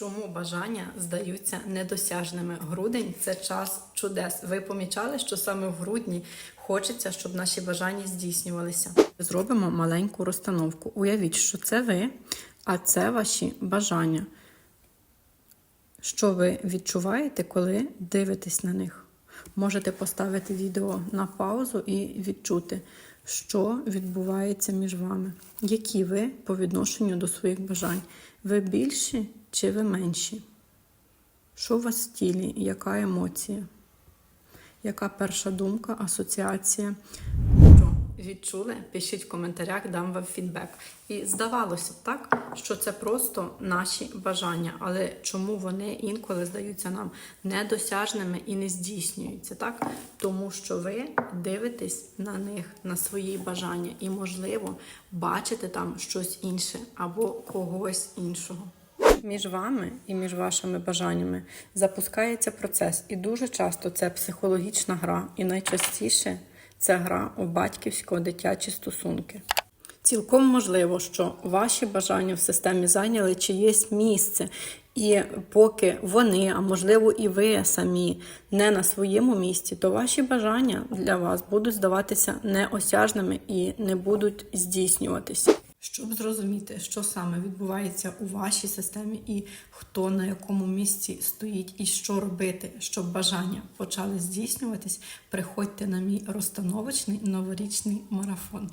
Чому бажання здаються недосяжними? Грудень це час чудес. Ви помічали, що саме в грудні хочеться, щоб наші бажання здійснювалися. Зробимо маленьку розстановку. Уявіть, що це ви, а це ваші бажання. Що ви відчуваєте, коли дивитесь на них? Можете поставити відео на паузу і відчути, що відбувається між вами. Які ви по відношенню до своїх бажань? Ви більші чи ви менші? Що у вас в тілі? Яка емоція? Яка перша думка, асоціація? Відчули? Пишіть в коментарях, дам вам фідбек. І здавалося б так, що це просто наші бажання, але чому вони інколи здаються нам недосяжними і не здійснюються, так? Тому що ви дивитесь на них, на свої бажання, і, можливо, бачите там щось інше або когось іншого. Між вами і між вашими бажаннями запускається процес, і дуже часто це психологічна гра, і найчастіше це гра у батьківсько-дитячі стосунки. Цілком можливо, що ваші бажання в системі зайняли чиєсь місце, і поки вони, а можливо і ви самі не на своєму місці, то ваші бажання для вас будуть здаватися неосяжними і не будуть здійснюватися. Щоб зрозуміти, що саме відбувається у вашій системі, і хто на якому місці стоїть, і що робити, щоб бажання почали здійснюватись, приходьте на мій розстановочний новорічний марафон.